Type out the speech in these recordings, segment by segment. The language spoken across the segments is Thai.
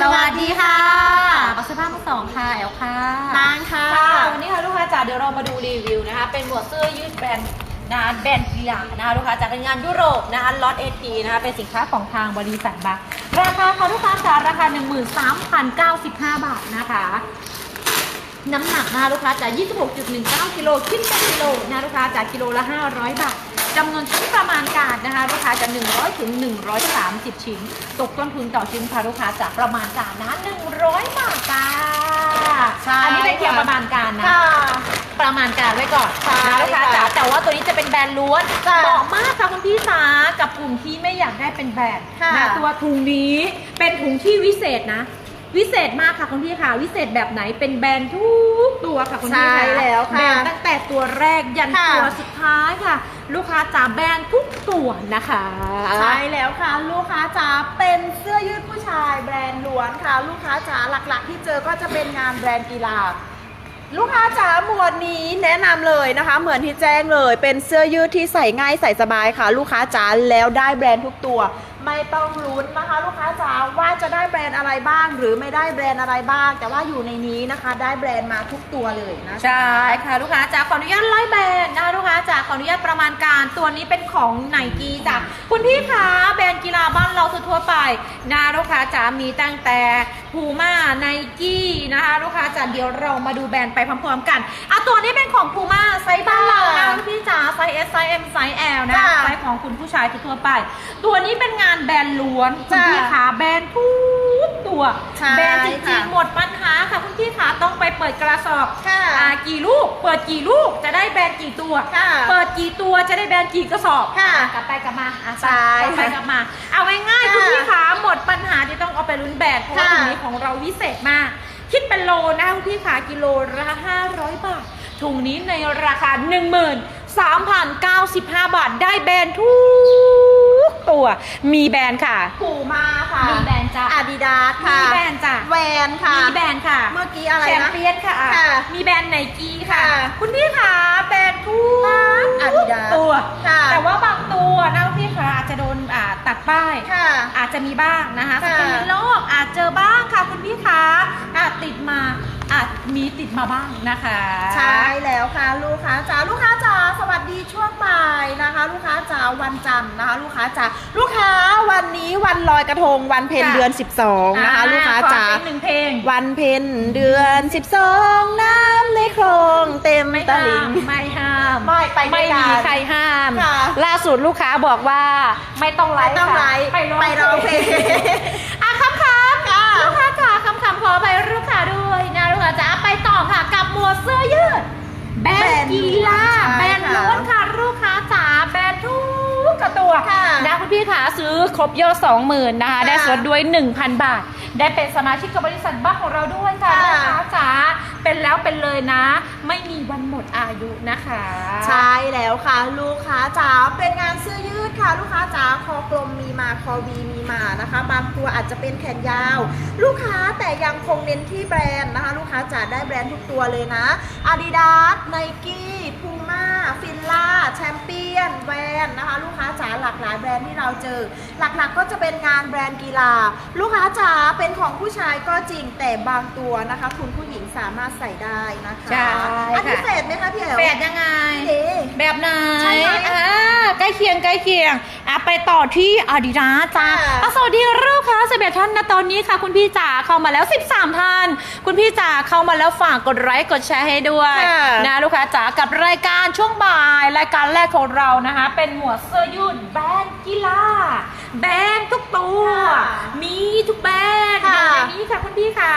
สวัสดีค่ะปักเสื้อผ้ามือสองค่ะแอลค่ะนางค่ะค่ะวันนี้ค่ะลูกค้าจ๋าเดี๋ยวเรามาดูรีวิวนะคะ เป็นหมวดเสื้อยืดแบรนด์นะคะแบรนด์กีฬานะคะลูกค้าจากเป็นงานยุโรปนะคะล็อตเอทีนะคะเป็นสินค้าของทางบริษัทบัคราคาค่ะลูกค้าจ๋าราคา 13,095 บาทนะคะ น้ำหนักนะคะลูกค้าจาก 26.19 กิโลขึ้นเป็นกิโลนะลูกค้าจากกิโลละ 500 บาทจำนวนชิ้นประมาณการนะคะลูกค้าจะ100ถึง130 ชิ้น ตกต้นทุนต่อชิ้นค่ะลูกค้าจากประมาณการนะ100 บาทจ้าใช่อันี้เป็นเพียงประมาณการนะ ค่ะ ประมาณการไว้ก่อนใช่นะลูกค้าจ๋าค่ะแต่ว่าตัวนี้จะเป็นแบรนด์ล้วนจ้ะเหมาะมากค่ะคุณพี่จ๋ากับกลุ่มที่ไม่อยากได้เป็นแบรนด์ค่ะ นะตัวถุงนี้เป็นถุงที่วิเศษนะ วิเศษมากค่ะคุณพี่ค่ะ วิเศษแบบไหนเป็นแบรนด์ทุกตัวค่ะคุณพี่ใช่ค่ะแล้วค่ะแบรนด์ตั้งแต่ตัวแรกยันค่ะ ตัวสุดท้ายค่ะ ลูกค้าจ๋าแบรนด์ทุกตัวนะคะ ใช่แล้วค่ะ ลูกค้าจ๋าเป็นเสื้อยืดผู้ชายแบรนด์ล้วนค่ะ ลูกค้าจ๋าหลักๆ ที่เจอก็จะเป็นงานแบรนด์กีฬา ลูกค้าจ๋าหมวดนี้แนะนำเลยนะคะ เหมือนที่แจ้งเลย เป็นเสื้อยืดที่ใส่ง่ายใส่สบายค่ะ ลูกค้าจ๋าแล้วได้แบรนด์ทุกตัว ไม่ต้องลุ้นนะคะ ลูกค้าจ๋าว่า จะได้แบรนด์อะไรบ้าง หรือไม่ได้แบรนด์อะไรบ้าง แต่ว่าอยู่ในนี้นะคะ ได้แบรนด์มาทุกตัวเลยนะใช่ค่ะ ลูกค้าจ๋าขออนุญาตไล่แบรนด์นะคะลูกค้าจ๋าขออนุญาตประมาณการตัวนี้เป็นของไนกี้จ้ะคุณพี่คะแบรนด์กีฬาบ้านเราทั่วไปนะลูกค้าจ๋ามีตั้งแต่ พูม่าไนกี้นะคะลูกค้าจ๋าเดี๋ยวเรามาดูแบรนด์ไปพร้อมๆกันอะตัวนี้เป็นของพูม่าไซส์บ้านเรานะคุณพี่จ๋าไซส์ S ไซส์ M ไซส์ L นะจ้ะไซส์ของคุณผู้ชายทั่วๆไป ตัวนี้เป็นงานแบรนด์ล้วนคุณจ้ะ พี่คะแบรนด์ทุก ตัวใช่แบรนด์จริค่ะงๆหมดปัญหาค่ะคุณพี่คะต้องไปเปิดกระสอบค่ะ อ่ากี่ลูก เปิดกี่ลูกจะได้แบรนด์กี่ตัว ค่ะ เปิดกี่ตัวจะได้แบรนด์กี่กระสอบค่ะกลับไปกลับมาอะใช่กลับไปกลับมา เอาง่ายๆค่ะคุณพี่ขาหมดปัญหาที่ต้องเอาไปลุ้นแบรนด์เพราะว่าค่ะถุงนี้ของเราวิเศษมาก คิดเป็นโลนะคุณพี่ขากิโลละ500 บาท ถุงนี้ในราคา 13,095 บาทได้แบรนด์ทุก ตัว มีแบรนด์ค่ะ ผูมาค่ะมีแบรนด์จ้ะอาดิดาสค่ะมีแบรนด์จ้ะแวนค่ะ มีแบรนด์ค่ะ เมื่อกี้อะไรแชมนะเปี้ยนค่ะค่ะ มีแบรนด์ไนกี้ค่ะค่ะคุณพี่ขาแบรนด์ทุก Adidas ตัวค่ะแต่ว่าบางตัวนะคุณพี่ขาอาจจะโดนอ่าตัดป้ายค่ะอาจจะมีบ้างนะคะสค่ะกรีนโลกอาจเจอบ้างค่ะคุณพี่ขาอาจติดมา อาจมีติดมาบ้างนะคะ ใช่แล้วค่ะลูกค้าจ๋าลูกค้าจ๋าสวัสดีช่วงบ่ายนะคะ ลูกค้าจ๋าวันจันทร์นะคะ ลูกค้าจ๋าลูกค้าวันนี้วันลอยกระทงวันเพ็ญเดือน 12 นะคะ ลูกค้าจ๋าขอเป็นหนึ่งเพลงวันเพ็ญเดือน 12 น้ำในคลองเต็มไม่ตห้าลิ่งมไม่ห้ามไม่ไปด้ไม่วยกันมีใครห้ามค่ะล่าสุดลูกค้าบอกว่าไม่ต้องไลไม่ฟ์ต้องค่ะไลฟ์ไปร้องไปร้องเพลงอะคำคำค่ะลูกค้าจ๋าคำคำขอไปลูกค้าด้วย นะลูกค้าจ๋าไปต่อค่ะกับหมวดเสื้อยืด แบรนด์กีฬาแบแบรรนนด์ด์ล้ล้ววนนค่ะลูกค้าจ๋าแบรนด์ทุกกระตัวค่ะนะคุณพี่ขาซื้อครบยอดสองหมื่นนะคะค่ะได้ส่วนด้วย 1,000 บาท ได้เป็นสมาชิกกับบริษัทบ้าของเราด้วยค่ะค่ะลูกค้าจ๋าเป็นแล้วเป็นเลยนะ ไม่มีวันหมดอายุนะคะ ใช่แล้วค่ะ ลูกค้าจ๋าเป็นงานเสื้อยืด ค่ะลูกค้าจ๋าคอกลมมีมาคอวีมีมานะคะ บางตัวอาจจะเป็นแขนยาว ลูกค้าแต่ยังคงเน้นที่แบรนด์นะคะ ลูกค้าจ๋าได้แบรนด์ทุกตัวเลยนะ Adidas Nike Puma f i l a แชมเปี้ยนแวนนะคะลูกค้าจ๋าหลากหลายแบรนด์ที่เราเจอ หลักๆก็จะเป็นงานแบรนด์กีฬา ลูกค้าจ๋าเป็นของผู้ชายก็จริงแต่บางตัวนะคะ คุณผู้หญิงสามารถใส่ได้นะคะใช่อันนี้ค่ะเฟดไหมคะพี่เอ๋วแปดยังไงเอ๊ะแบบไหนใช่ไหมอ่าใกล้เคียงใกล้เคียงอะไปต่อที่อาดิดาจ้าค่ะอะสวัสดีลูกค้าสิบเอ็ดท่านนะตอนนี้ค่ะ คุณพี่จ๋าเข้ามาแล้ว 13ท่านคุณพี่จ๋าเข้ามาแล้วฝากกดไลค์กดแชร์ให้ด้วยค่ะนะลูกค้าจ๋ากับรายการช่วงบ่ายรายการแรกของเรานะคะ เป็นหมวดเสื้อยืดแบรนด์กีฬาแบรนด์ทุกตัว ค่ะมีทุกแบรนด์อค่ะ ย่างในนี้ค่ะคุณพี่ค่ะ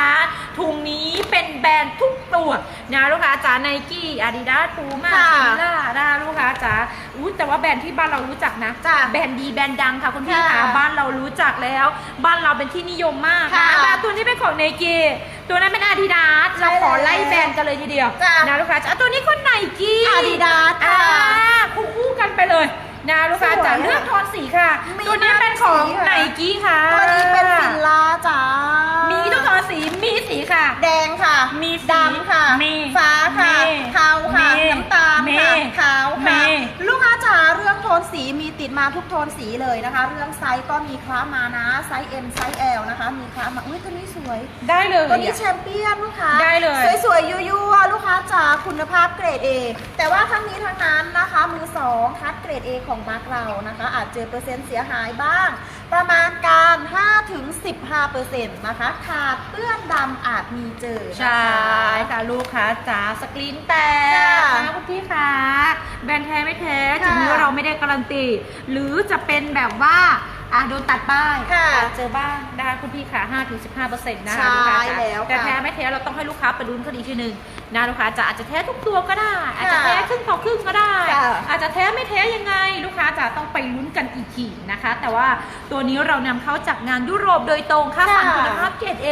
ถุงนี้เป็นแบรนด์ทุกตัวนะลูกค้าจ๋าไนกี้อาดิดาสปูมาค่ะฟิล่าดาลูกค้าจ๋าอู้แต่ว่าแบรนด์ที่บ้านเรารู้จักนะจ้ะแบรนด์ดีแบรนด์ดังค่ะคุณพี่ค่ะค่ะบ้านเรารู้จักแล้ว บ้านเราเป็นที่นิยมมากค่ะนะแบรนด์ตัวนี้เป็นของไนกี้ ตัวนั้นเป็นอาดิดาสใช่เราขอไล่แล้วแบรนด์กันเลยทีเดียวจ้ะ นะลูกค้าจ๋าตัวนี้คนไนกี้ Adidas อ่าค่ะ คู่คู่กันไปเลยนะลูกค้าจ๋าสวยอะเลือกโทนสีค่ะ มีตัวนี้เป็นของมากสีค่ะ ไนกี้ค่ะตัวนี้เป็นฟิลลาจ้ามีทุกโทนสีมีสีค่ะ แดงค่ะมีสีดำค่ะ มีฟ้าค่ะมีเทาค่ะ มีน้ำตาลค่ะมีขาวค่ะ มีลูกค้าจ๋า เรื่องโทนสีสีมีติดมาทุกโทนสีเลยนะคะ เรื่องไซส์ก็มีคล้ามานะไซส์ M ไซส์ L นะคะ มีคล้ามาอุ้ยตัวนี้สวย ได้เลยตัวนี้อะแชมเปี้ยนลูกค้าได้เลยสวยๆยั่วๆลูกค้าจ๋าคุณภาพเกรด A แต่ว่าทั้งนี้ทั้งนั้นนะคะมือสองคัดเกรด A ของมาร์กเรานะคะ อาจเจอเปอร์เซ็นต์เสียหายบ้าง ประมาณการ 5-15%นะคะขาดเปื้อนดำอาจมีเจอนะคะ ใช่ค่ะลูกค้าจ๋าสกรีนแตกค่ะนะคุณพี่คะแบรนด์แท้ไม่แท้ค่ะ ถึงแม้ว่าเราไม่ได้การันตี หรือจะเป็นแบบว่า อะโดนตัดป้ายค่ะอาจเจอบ้างนะคะคุณพี่ค่ะ5-15%นะใช่คะลูกค้าจ๋าแล้วค่ะแต่แท้ไม่แท้เราต้องให้ลูกค้าไปลุ้นคดีทีหนึ่งนะลูกค้าจ๋าอาจจะแท้ทุกตัวก็ได้ อาจจะแท้ครึ่งต่อครึ่งก็ได้ค่ะอาจจะแท้ไม่แท้ยังไง ลูกค้าจ๋าต้องไปลุ้นกันอีกทีนะคะ แต่ว่าตัวนี้เรานำเข้าจากงานยุโรปโดยตรงค่าสั่งคุณภาพเกรดเอ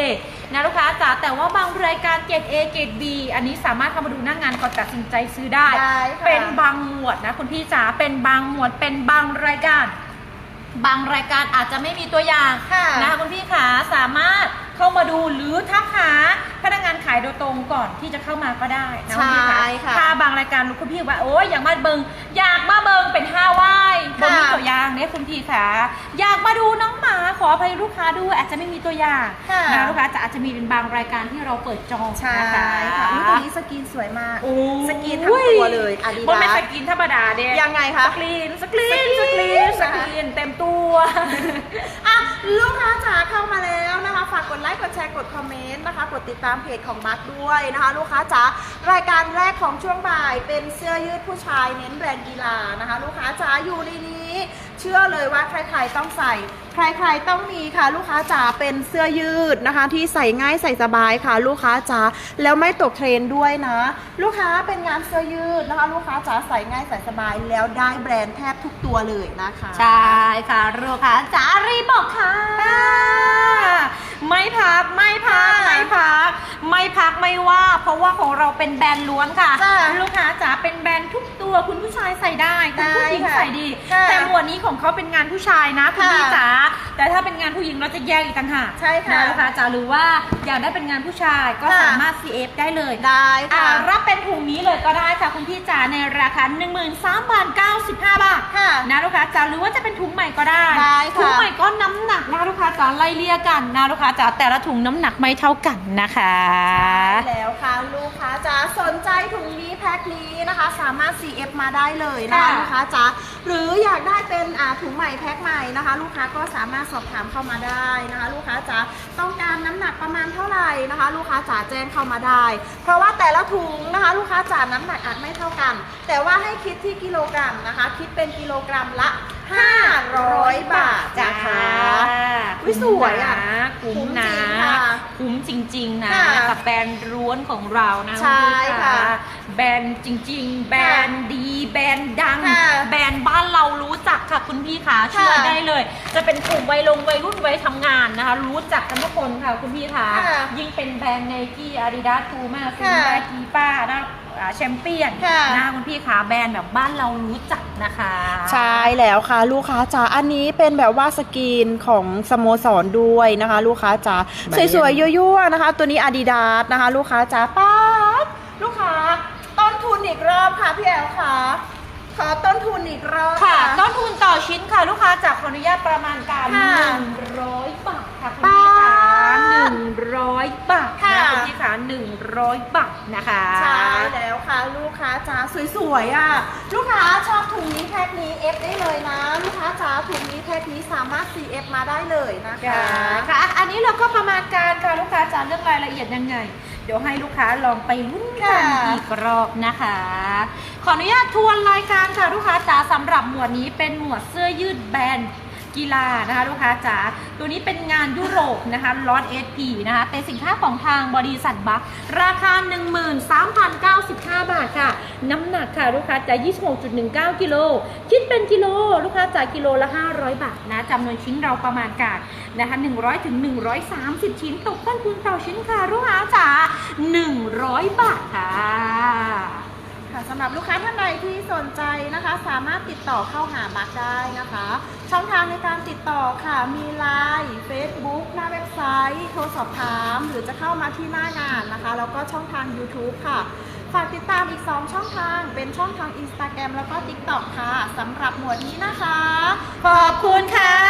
นะลูกค้าจ๋าแต่ว่าบางรายการเกรดเอเกรดบีอันนี้สามารถเข้ามาดูหน้างงานก่อนตัดสินใจซื้อได้ได้ค่ะเป็นบางหมวดนะคุณพี่จ๋าเป็นบางหมวดเป็นบางรายการ บางรายการอาจจะไม่มีตัวอย่างค่ะนะคะคุณพี่ขาสามารถเข้ามาดูหรือทักหาพนักงานขายโดยตรงก่อนที่จะเข้ามาก็ได้นะคุณพี่ใช่ขาค่ะถ้าบางรายการลูกคุณพี่ว่าโอ้ยอยากมาเบิงอยากมาเบิงเป็นห้าไหว้บนค่ะมีตัวอย่างเนี่ยคุณพี่ขาอยากมาดูน้องหมาข ออภัยลูกค้าด้วยอาจจะไม่มีตัวอย่างค่ะนะลูกค้าจะอาจจะมีเป็นบางรายการที่เราเปิดจองใช่นะคะค่ะอุ๊ยตัวนี้สกรีนสวยมาก โอ้สกรีนทั้งตัวเลย Adidas มันไม่สกรีนธรรมดาเด้ยังไงคะ สกรีนสกรีนสกรีนสกรีนเต็มตัว อะลูกค้าจ๋าเข้ามาแล้วนะคะ ฝากกดไลค์ กดแชร์ กดคอมเมนต์นะคะ กดติดตามเพจของบัคด้วยนะคะ ลูกค้าจ๋ารายการแรกของช่วงบ่ายเป็นเสื้อยืดผู้ชายเน้นแบรนด์กีฬานะคะ ลูกค้าจ๋าอยู่ในนี้ เชื่อเลยว่าใครๆต้องใส่ ใครๆต้องมีค่ะลูกค้าจ๋าเป็นเสื้อยืดนะคะ ที่ใส่ง่ายใส่สบายค่ะ ลูกค้าจ๋าแล้วไม่ตกเทรนด์ด้วยนะ ลูกค้าเป็นงานเสื้อยืดนะคะ ลูกค้าจ๋าใส่ง่ายใส่สบายแล้วได้แบรนด์แทบทุกตัวเลยนะคะ ใช่ค่ะลูกค้าจ๋ารีบบอกค่ะไม่พักไม่พักค่ะไม่พัก ไม่พักไม่ว่า เพราะว่าของเราเป็นแบรนด์ล้วนค่ะ จ้ะลูกค้าจ๋าเป็นแบรนด์ทุกตัวคุณผู้ชายใส่ได้คุณผู้หญิงได้ค่ะใส่ดีค่ะแต่หมวดนี้ของเขาเป็นงานผู้ชายนะคุณค่ะพี่จ๋าแต่ถ้าเป็นงานผู้หญิงเราจะแยกอีกต่างหากใช่ค่ะนลูกค้าจ๋าหรือว่าอยากได้เป็นงานผู้ชายก็ค่ะ สามารถ CF ได้เลย ได้อ่าค่ะรับเป็นถุงนี้เลยก็ได้ค่ะคุณพี่จ๋าในราคา 13,095 บาทค่ะ นะลูกค้าจ๋าหรือว่าจะเป็นถุงใหม่ก็ได้ได้ค่ะ ถุงใหม่ก็น้ำหนักนะคะลู กค้าจ๋าไล่เลี่ยกันนะลูกค้าจ๋าแต่ละถุงน้ำหนักไม่เท่ากันนะคะ ใช่แล้วค่ะลูกค้าจ๋าสนใจถุงนี้แพ็คนี้นะคะ สามารถ CF มาได้เลยนะคะค่ะลูกค้าจ๋าหรืออยากได้เป็นอ่าถุงใหม่แพ็คใหม่นะคะ ลูกค้าก็สามารถสอบถามเข้ามาได้นะคะ ลูกค้าจ๋าต้องการน้ำหนักประมาณเท่าไหร่นะคะ ลูกค้าจ๋าแจ้งเข้ามาได้ เพราะว่าแต่ละถุงนะคะ ลูกค้าจ๋าน้ำหนักอาจไม่เท่ากัน แต่ว่าให้คิดที่กิโลกรัมนะคะ คิดเป็นกิโลกรัมละ 500 บาทนะคะอุ๊ยสวยอะคุ้มคุ้มนะจริงค่ะคุ้มจริง ๆ นะ ค่ะกับแบรนด์ร้วนของเรานะใช่ณพี่ค่ะแบรนด์จริง ๆ แบรนด์ดี แบรนด์ดัง ค่ะแบรนด์บ้านเรารู้จักค่ะคุณพี่ขาเชื่อค่ะได้เลย จะเป็นกลุ่มวัยลงวัยรุ่นวัยทำงานนะคะ รู้จักกันทุกคนค่ะคุณพี่ขาค่ะยิ่งเป็นแบรนด์ไนกี้อาดิดาสทูมาซูค่ะดากีป้านะอ่าแชมเปี้ยนค่ะนะคะคุณพี่ขาแบรนด์แบบบ้านเรารู้จักนะคะ ใช่แล้วค่ะ ลูกค้าจ๋าอันนี้เป็นแบบว่าสกรีนของสโมสรด้วยนะคะ ลูกค้าจ๋าแบรนด์สวยๆยั่วๆนะคะ ตัวนี้ Adidas นะคะ ลูกค้าจ๋าป๊าดลูกค้าต้นทุนอีกรอบค่ะพี่แอลค่ะขอต้นทุนอีกรอบค่ะ ต้นทุนต่อชิ้นค่ะ ลูกค้าจากขออนุญาตประมาณการค่ะ100บาทค่ะคุณพี่ขาป๊า100บาทค่ะนะคุณพี่ขา100บาท นะคะ ใช่แล้วค่ะลูกค้าจ๋าสวยๆอะลูกค้าชอบถุงนี้แพ็คนี้ F ได้เลยนะลูกค้าจ๋าถุงนี้แพ็คนี้สามารถ CF มาได้เลยนะคะค่ะอันนี้เราก็ประมาณการค่ะลูกค้าจะเรื่องรายละเอียดยังไง เดี๋ยวให้ลูกค้าลองไปลุ้นกันค่ะอีกรอบนะคะ ขออนุญาตทวนรายการค่ะลูกค้าจ๋าสำหรับหมวดนี้เป็นหมวดเสื้อยืดแบรนด์ กีฬานะคะลูกค้าจ๋าตัวนี้เป็นงานยุโรปนะคะล็อตเอพีนะคะเป็นสินค้าของทางบริษัทบัคราคา 13,095 บาทค่ะ น้ำหนักค่ะลูกค้าจ๋า26.19 กิโลคิดเป็นกิโลลูกค้าจ่ากิโลละ 500 บาทนะจำนวนชิ้นเราประมาณการนะคะ100ถึง130 ชิ้นตกต้นทุนต่อชิ้นค่ะลูกค้าจ๋า100 บาทค่ะ ค่ะสำหรับลูกค้าท่านใดที่สนใจนะคะ สามารถติดต่อเข้าหาบัคได้นะคะ ช่องทางในการติดต่อค่ะมี Line Facebook หน้าเว็บไซต์ โทรสอบถาม หรือจะเข้ามาที่หน้างานนะคะ แล้วก็ช่องทาง YouTube ค่ะฝากติดตามอีก 2 ช่องทาง เป็นช่องทาง Instagram แล้วก็ TikTok ค่ะสำหรับหมวดนี้นะคะ ขอบคุณค่ะ